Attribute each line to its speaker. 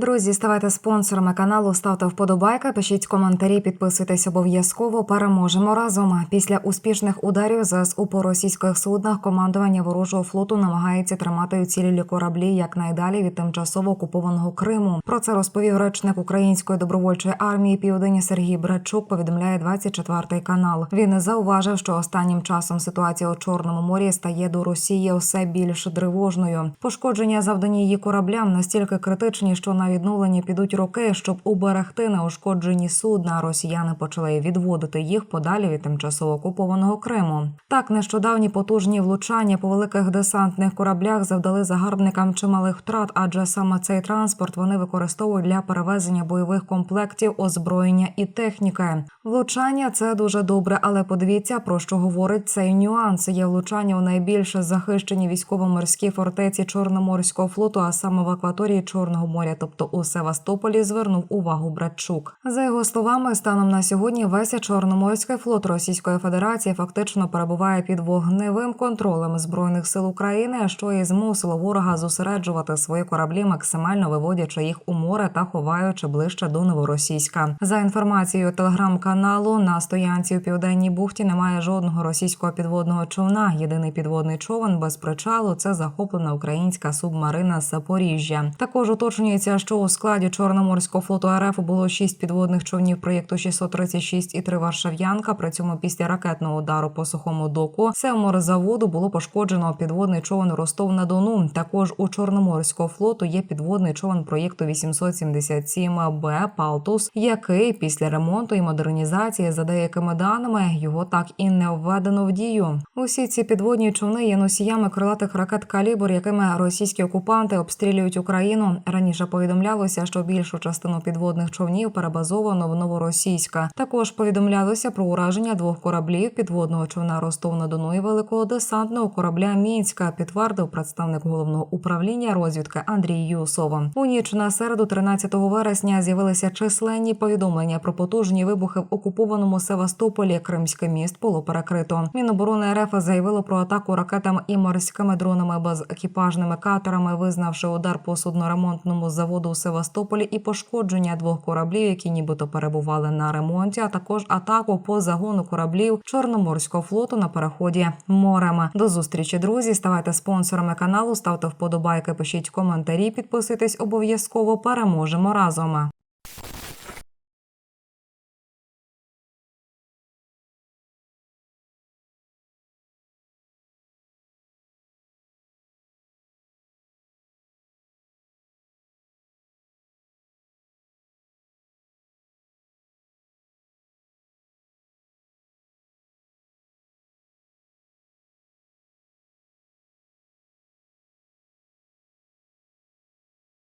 Speaker 1: Друзі, ставайте спонсорами каналу, ставте вподобайки, пишіть коментарі, підписуйтесь обов'язково. Переможемо разом. Після успішних ударів ЗСУ по російських суднах командування ворожого флоту намагається тримати у цілі кораблі якнайдалі від тимчасово окупованого Криму. Про це розповів речник української добровольчої армії Південні Сергій Брачук. Повідомляє 24 канал. Він зауважив, що останнім часом ситуація у Чорному морі стає до Росії все більш тривожною. Пошкодження завдані її кораблям настільки критичні, що на відновлення підуть роки, щоб уберегти неушкоджені судна. Росіяни почали відводити їх подалі від тимчасово окупованого Криму. Так, нещодавні потужні влучання по великих десантних кораблях завдали загарбникам чималих втрат, адже саме цей транспорт вони використовують для перевезення бойових комплектів, озброєння і техніки. Влучання це дуже добре, але подивіться про що говорить цей нюанс. Є влучання у найбільш захищені військово-морські фортеці Чорноморського флоту, а саме в акваторії Чорного моря, тобто у Севастополі, звернув увагу Братчук. За його словами, станом на сьогодні весь Чорноморський флот Російської Федерації фактично перебуває під вогневим контролем збройних сил України, що і змусило ворога зосереджувати свої кораблі, максимально виводячи їх у море та ховаючи ближче до новоросійська. За інформацією телеграм-каналу на стоянці у південній бухті немає жодного російського підводного човна. Єдиний підводний човен без причалу це захоплена українська субмарина Запоріжжя. Також уточнюється, що у складі Чорноморського флоту РФ було шість підводних човнів проєкту 636 і три Варшав'янка. При цьому після ракетного удару по сухому доку Севморзаводу було пошкоджено підводний човен Ростов на Дону. Також у Чорноморського флоту є підводний човен проєкту 877 Б Палтус, який після ремонту і модернізації, за деякими даними, його так і не введено в дію. Усі ці підводні човни є носіями крилатих ракет калібр, якими російські окупанти обстрілюють Україну. Раніше повідомлялося, що більшу частину підводних човнів перебазовано в Новоросійська. Також повідомлялося про ураження двох кораблів підводного човна Ростов на Дону і великого десантного корабля Мінська. Підтвердив представник головного управління розвідки Андрій Юсова. У ніч на середу, 13 вересня, з'явилися численні повідомлення про потужні вибухи в окупованому Севастополі. Кримський міст було перекрито. Міноборони РФ заявило про атаку ракетами і морськими дронами безекіпажними катерами, визнавши удар по судноремонтному заводу у Севастополі і пошкодження двох кораблів, які нібито перебували на ремонті, а також атаку по загону кораблів Чорноморського флоту на переході морем. До зустрічі, друзі. Ставайте спонсорами каналу, ставте вподобайки, пишіть коментарі, підписуйтесь обов'язково. Переможемо разом.